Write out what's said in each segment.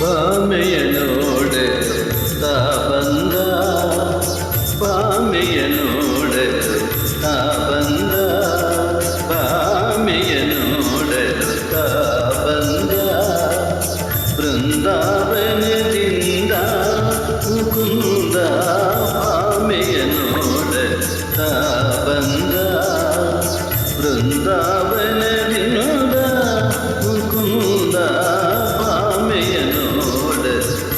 പാമയനോട് താപന്ത പാമയനോട് താപന്ത പാമയനോട് താപന്ത. വൃന്ദാവനദിന്ദ മുകുന്ദ പാമയനോട് താപന്ത. വൃന്ദാവനദിനോട്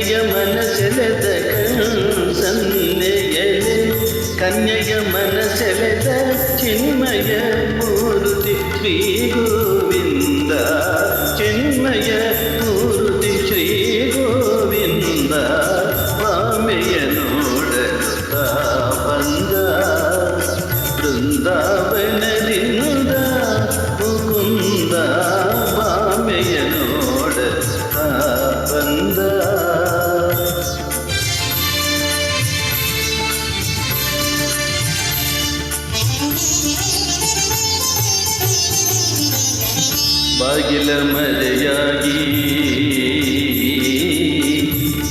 ಕನ್ಯೆಯ ಮನಸೆಳೆದ ಸಂದೆಯಳೆ ಕನ್ಯೆಯ ಮನಸೆಳೆದ ಚಿನ್ಮಯ ಮೂರುತಿ ಶ್ರೀ ಗೋವಿಂದ ಚಿನ್ಮಯ ಬಾಗಿಲ ಮರೆಯಾಗಿ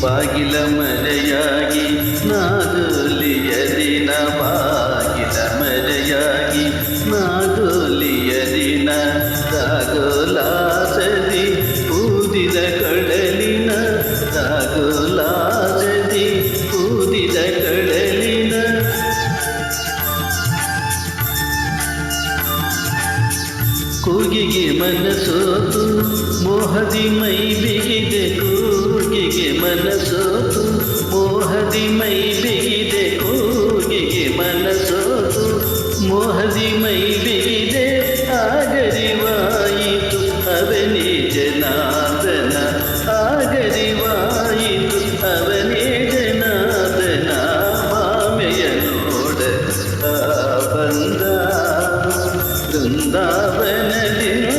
ಬಾಗಿಲ ಮರೆಯಾಗಿ ನಾಗಲಿಯ ದಿನ ಬಾಗಿಲ ಮರೆಯಾಗಿ ನಾಗಲಿಯ ದಿನ ತಾಗೋಲಾಸದಿ ಊದಿದ ಕಡಲಿನ ತಾಗೋಲಾಸದಿ ಕೂಗಿಗೆ ಮನಸೋತು ಮೋಹದಿ ಮೈ ಬಿಗಿದೆ ಕೂಗಿಗೆ ಮನಸೋತು ಮೋಹದಿ ಮೈ ಬಿಗಿದೆ ಕೂಗಿಗೆ ಮನಸೋತು ಮೋಹದಿ ಮೈ ಬಿಗಿದೆ Aklında ben elim